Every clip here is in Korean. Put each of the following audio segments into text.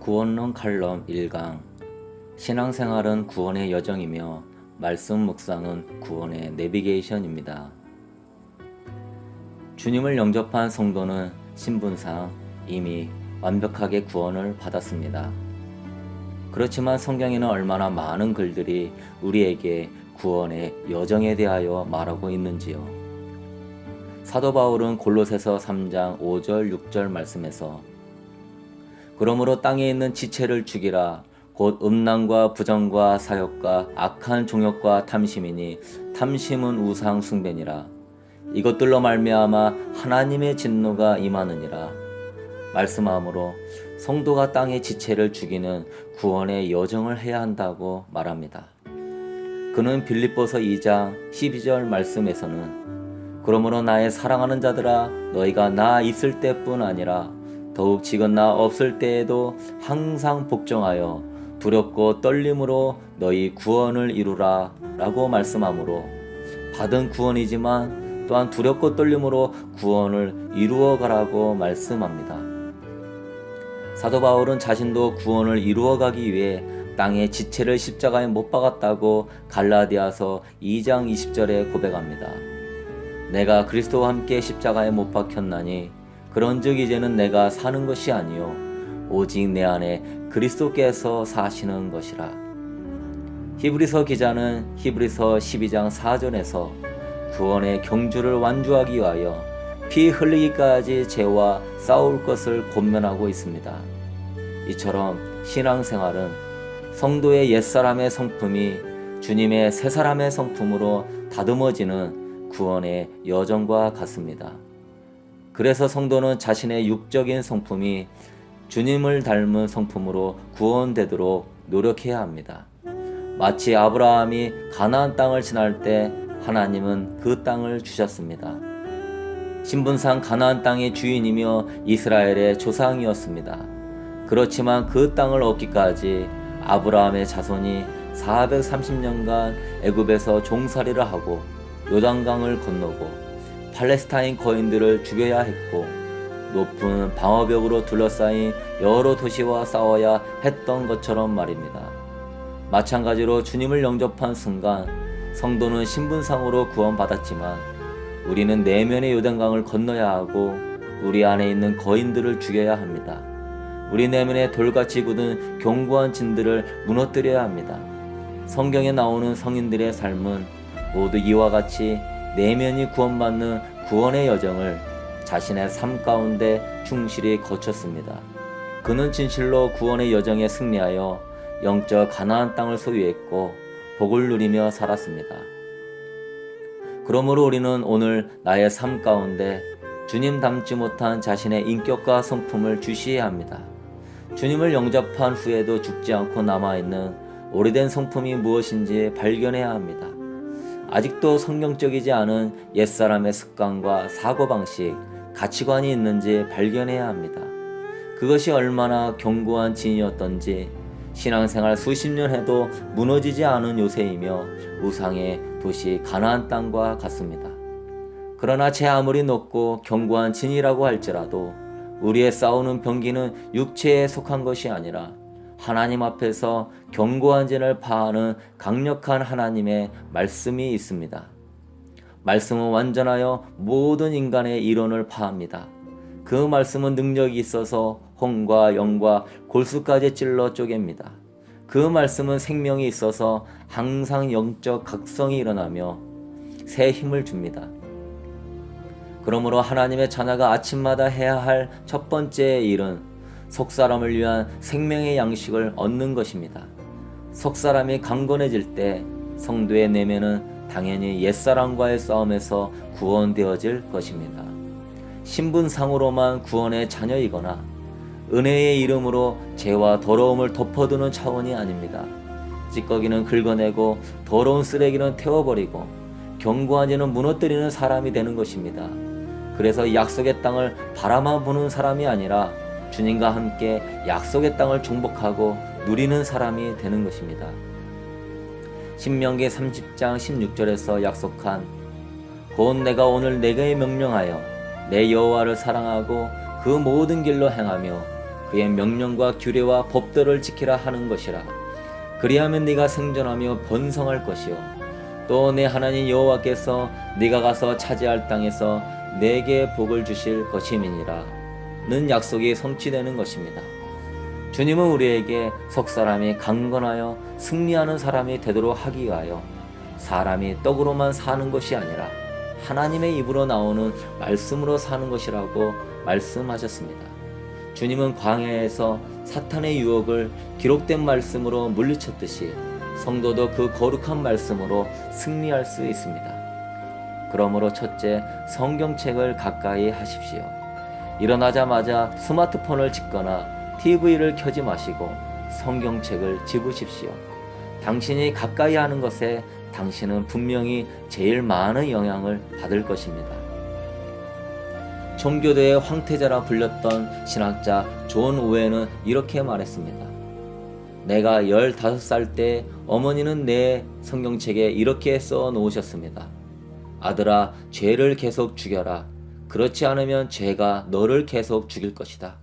구원론 칼럼 1강 신앙생활은 구원의 여정이며 말씀 묵상은 구원의 내비게이션입니다. 주님을 영접한 성도는 신분상 이미 완벽하게 구원을 받았습니다. 그렇지만 성경에는 얼마나 많은 글들이 우리에게 구원의 여정에 대하여 말하고 있는지요. 사도 바울은 골로새서 3장 5절 6절 말씀에서 그러므로 땅에 있는 지체를 죽이라. 곧 음란과 부정과 사욕과 악한 종욕과 탐심이니 탐심은 우상 숭배니라. 이것들로 말미암아 하나님의 진노가 임하느니라. 말씀함으로 성도가 땅의 지체를 죽이는 구원의 여정을 해야 한다고 말합니다. 그는 빌립보서 2장 12절 말씀에서는 그러므로 나의 사랑하는 자들아 너희가 나 있을 때뿐 아니라 더욱 지금 나 없을 때에도 항상 복종하여 두렵고 떨림으로 너희 구원을 이루라 라고 말씀하므로 받은 구원이지만 또한 두렵고 떨림으로 구원을 이루어 가라고 말씀합니다. 사도 바울은 자신도 구원을 이루어 가기 위해 땅의 지체를 십자가에 못 박았다고 갈라디아서 2장 20절에 고백합니다. 내가 그리스도와 함께 십자가에 못 박혔나니 그런즉 이제는 내가 사는 것이 아니요 오직 내 안에 그리스도께서 사시는 것이라. 히브리서 기자는 히브리서 12장 4절에서 구원의 경주를 완주하기 위하여 피 흘리기까지 죄와 싸울 것을 권면하고 있습니다. 이처럼 신앙생활은 성도의 옛사람의 성품이 주님의 새사람의 성품으로 다듬어지는 구원의 여정과 같습니다. 그래서 성도는 자신의 육적인 성품이 주님을 닮은 성품으로 구원되도록 노력해야 합니다. 마치 아브라함이 가나안 땅을 지날 때 하나님은 그 땅을 주셨습니다. 신분상 가나안 땅의 주인이며 이스라엘의 조상이었습니다. 그렇지만 그 땅을 얻기까지 아브라함의 자손이 430년간 애굽에서 종살이를 하고 요단강을 건너고 팔레스타인 거인들을 죽여야 했고 높은 방어벽으로 둘러싸인 여러 도시와 싸워야 했던 것처럼 말입니다. 마찬가지로 주님을 영접한 순간 성도는 신분상으로 구원받았지만 우리는 내면의 요단강을 건너야 하고 우리 안에 있는 거인들을 죽여야 합니다. 우리 내면에 돌같이 굳은 견고한 진들을 무너뜨려야 합니다. 성경에 나오는 성인들의 삶은 모두 이와 같이 내면이 구원받는 구원의 여정을 자신의 삶 가운데 충실히 거쳤습니다. 그는 진실로 구원의 여정에 승리하여 영적 가나안 땅을 소유했고 복을 누리며 살았습니다. 그러므로 우리는 오늘 나의 삶 가운데 주님 닮지 못한 자신의 인격과 성품을 주시해야 합니다. 주님을 영접한 후에도 죽지 않고 남아있는 오래된 성품이 무엇인지 발견해야 합니다. 아직도 성경적이지 않은 옛사람의 습관과 사고방식, 가치관이 있는지 발견해야 합니다. 그것이 얼마나 견고한 진이었던지 신앙생활 수십 년 해도 무너지지 않은 요새이며 우상의 도시 가나안 땅과 같습니다. 그러나 제 아무리 높고 견고한 진이라고 할지라도 우리의 싸우는 병기는 육체에 속한 것이 아니라 하나님 앞에서 견고한 진을 파하는 강력한 하나님의 말씀이 있습니다. 말씀은 완전하여 모든 인간의 이론을 파합니다. 그 말씀은 능력이 있어서 혼과 영과 골수까지 찔러 쪼갭니다. 그 말씀은 생명이 있어서 항상 영적 각성이 일어나며 새 힘을 줍니다. 그러므로 하나님의 자녀가 아침마다 해야 할 첫 번째 일은 속 사람을 위한 생명의 양식을 얻는 것입니다. 속 사람이 강건해질 때 성도의 내면은 당연히 옛사람과의 싸움에서 구원되어질 것입니다. 신분상으로만 구원의 자녀이거나 은혜의 이름으로 죄와 더러움을 덮어두는 차원이 아닙니다. 찌꺼기는 긁어내고 더러운 쓰레기는 태워버리고 견고한 이는 무너뜨리는 사람이 되는 것입니다. 그래서 약속의 땅을 바라만 보는 사람이 아니라 주님과 함께 약속의 땅을 정복하고 누리는 사람이 되는 것입니다. 신명기 30장 16절에서 약속한 곧 내가 오늘 내게 명령하여 내 여호와를 사랑하고 그 모든 길로 행하며 그의 명령과 규례와 법도를 지키라 하는 것이라. 그리하면 네가 생존하며 번성할 것이요. 또 내 하나님 여호와께서 네가 가서 차지할 땅에서 내게 복을 주실 것임이니라 는 약속이 성취되는 것입니다. 주님은 우리에게 석 사람이 강건하여 승리하는 사람이 되도록 하기 위하여 사람이 떡으로만 사는 것이 아니라 하나님의 입으로 나오는 말씀으로 사는 것이라고 말씀하셨습니다. 주님은 광야에서 사탄의 유혹을 기록된 말씀으로 물리쳤듯이 성도도 그 거룩한 말씀으로 승리할 수 있습니다. 그러므로 첫째, 성경책을 가까이 하십시오. 일어나자마자 스마트폰을 찍거나 TV를 켜지 마시고 성경책을 집으십시오. 당신이 가까이 하는 것에 당신은 분명히 제일 많은 영향을 받을 것입니다. 종교도의 황태자라 불렸던 신학자 존 오웬은 이렇게 말했습니다. 내가 15살 때 어머니는 내 성경책에 이렇게 써 놓으셨습니다. 아들아, 죄를 계속 죽여라. 그렇지 않으면 죄가 너를 계속 죽일 것이다.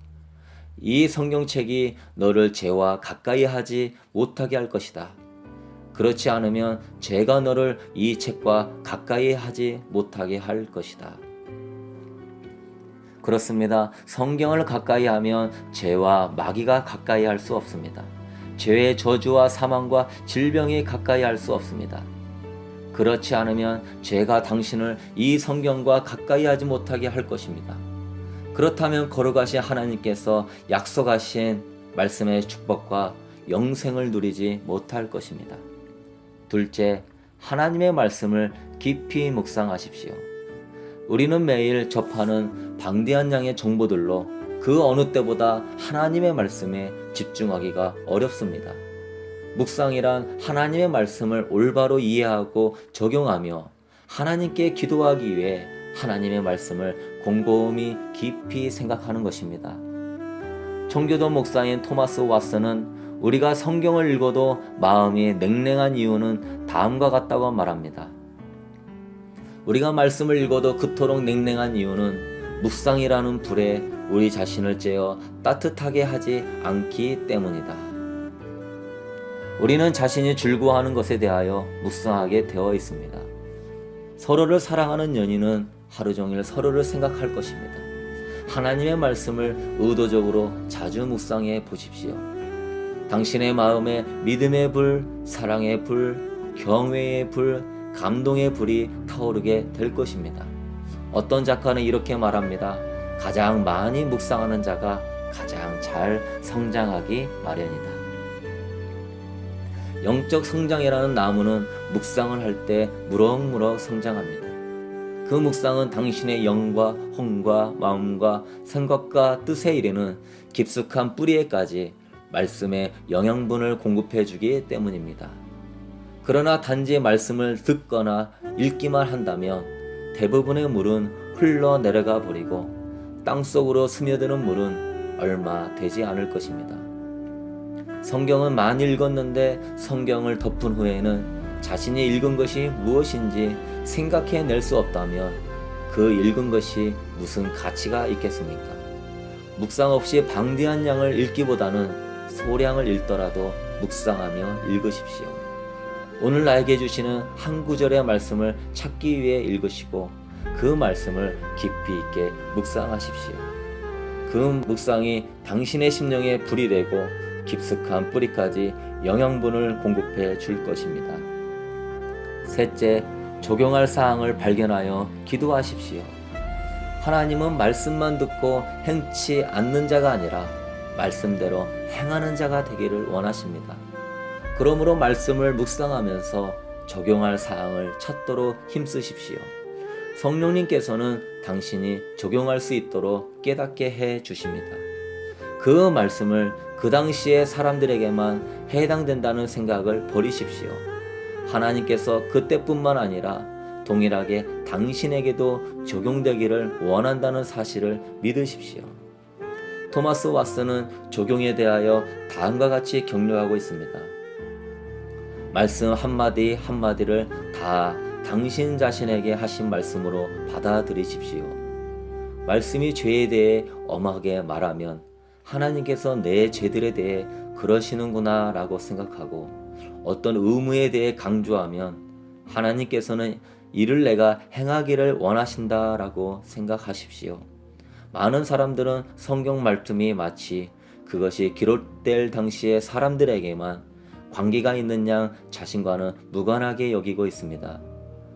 이 성경책이 너를 죄와 가까이 하지 못하게 할 것이다. 그렇지 않으면 죄가 너를 이 책과 가까이 하지 못하게 할 것이다. 그렇습니다. 성경을 가까이 하면 죄와 마귀가 가까이 할 수 없습니다. 죄의 저주와 사망과 질병이 가까이 할 수 없습니다. 그렇지 않으면 죄가 당신을 이 성경과 가까이 하지 못하게 할 것입니다. 그렇다면 거룩하신 하나님께서 약속하신 말씀의 축복과 영생을 누리지 못할 것입니다. 둘째, 하나님의 말씀을 깊이 묵상하십시오. 우리는 매일 접하는 방대한 양의 정보들로 그 어느 때보다 하나님의 말씀에 집중하기가 어렵습니다. 묵상이란 하나님의 말씀을 올바로 이해하고 적용하며 하나님께 기도하기 위해 하나님의 말씀을 곰곰이 깊이 생각하는 것입니다. 청교도 목사인 토마스 왓슨은 우리가 성경을 읽어도 마음이 냉랭한 이유는 다음과 같다고 말합니다. 우리가 말씀을 읽어도 그토록 냉랭한 이유는 묵상이라는 불에 우리 자신을 쬐어 따뜻하게 하지 않기 때문이다. 우리는 자신이 즐거워하는 것에 대하여 묵상하게 되어 있습니다. 서로를 사랑하는 연인은 하루 종일 서로를 생각할 것입니다. 하나님의 말씀을 의도적으로 자주 묵상해 보십시오. 당신의 마음에 믿음의 불, 사랑의 불, 경외의 불, 감동의 불이 타오르게 될 것입니다. 어떤 작가는 이렇게 말합니다. 가장 많이 묵상하는 자가 가장 잘 성장하기 마련이다. 영적 성장이라는 나무는 묵상을 할 때 무럭무럭 성장합니다. 그 묵상은 당신의 영과 혼과 마음과 생각과 뜻에 이르는 깊숙한 뿌리에까지 말씀의 영양분을 공급해 주기 때문입니다. 그러나 단지 말씀을 듣거나 읽기만 한다면 대부분의 물은 흘러 내려가 버리고 땅 속으로 스며드는 물은 얼마 되지 않을 것입니다. 성경은 많이 읽었는데 성경을 덮은 후에는 자신이 읽은 것이 무엇인지 생각해 낼 수 없다면 그 읽은 것이 무슨 가치가 있겠습니까? 묵상 없이 방대한 양을 읽기보다는 소량을 읽더라도 묵상하며 읽으십시오. 오늘 나에게 주시는 한 구절의 말씀을 찾기 위해 읽으시고 그 말씀을 깊이 있게 묵상하십시오. 그 묵상이 당신의 심령에 불이 되고 깊숙한 뿌리까지 영양분을 공급해 줄 것입니다. 셋째, 적용할 사항을 발견하여 기도하십시오. 하나님은 말씀만 듣고 행치 않는 자가 아니라 말씀대로 행하는 자가 되기를 원하십니다. 그러므로 말씀을 묵상하면서 적용할 사항을 찾도록 힘쓰십시오. 성령님께서는 당신이 적용할 수 있도록 깨닫게 해 주십니다. 그 말씀을 그 당시의 사람들에게만 해당된다는 생각을 버리십시오. 하나님께서 그때뿐만 아니라 동일하게 당신에게도 적용되기를 원한다는 사실을 믿으십시오. 토마스 왓슨은 적용에 대하여 다음과 같이 격려하고 있습니다. 말씀 한마디 한마디를 다 당신 자신에게 하신 말씀으로 받아들이십시오. 말씀이 죄에 대해 엄하게 말하면 하나님께서 내 죄들에 대해 그러시는구나 라고 생각하고 어떤 의무에 대해 강조하면 하나님께서는 이를 내가 행하기를 원하신다 라고 생각하십시오. 많은 사람들은 성경 말씀이 마치 그것이 기록될 당시의 사람들에게만 관계가 있는 양 자신과는 무관하게 여기고 있습니다.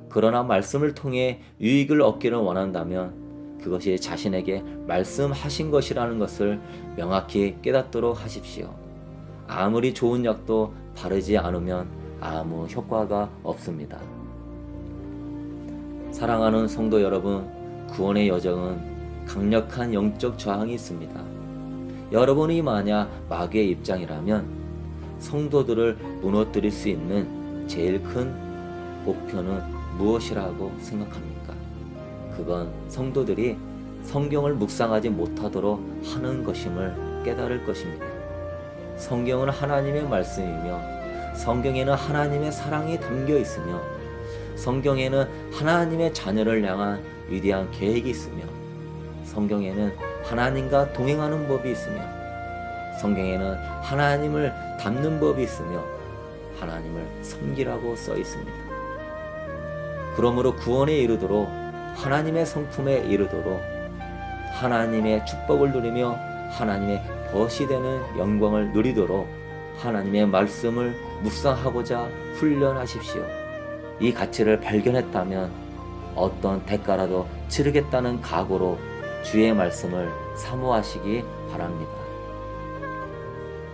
그러나 말씀을 통해 유익을 얻기를 원한다면 그것이 자신에게 말씀하신 것이라는 것을 명확히 깨닫도록 하십시오. 아무리 좋은 약도 바르지 않으면 아무 효과가 없습니다. 사랑하는 성도 여러분, 구원의 여정은 강력한 영적 저항이 있습니다. 여러분이 만약 마귀의 입장이라면 성도들을 무너뜨릴 수 있는 제일 큰 목표는 무엇이라고 생각합니까? 그건 성도들이 성경을 묵상하지 못하도록 하는 것임을 깨달을 것입니다. 성경은 하나님의 말씀이며 성경에는 하나님의 사랑이 담겨 있으며 성경에는 하나님의 자녀를 향한 위대한 계획이 있으며 성경에는 하나님과 동행하는 법이 있으며 성경에는 하나님을 닮는 법이 있으며 하나님을 섬기라고 써 있습니다. 그러므로 구원에 이르도록 하나님의 성품에 이르도록 하나님의 축복을 누리며 하나님의 벗이 되는 영광을 누리도록 하나님의 말씀을 묵상하고자 훈련하십시오. 이 가치를 발견했다면 어떤 대가라도 치르겠다는 각오로 주의 말씀을 사모하시기 바랍니다.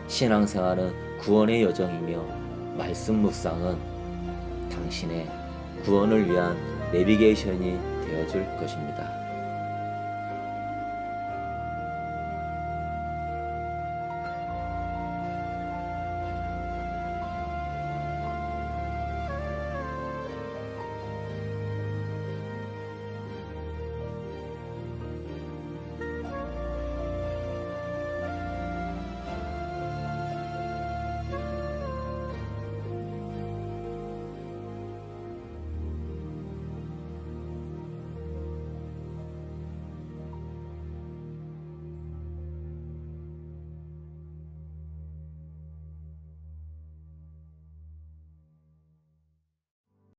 신앙생활은 구원의 여정이며 말씀 묵상은 당신의 구원을 위한 내비게이션이 되어줄 것입니다.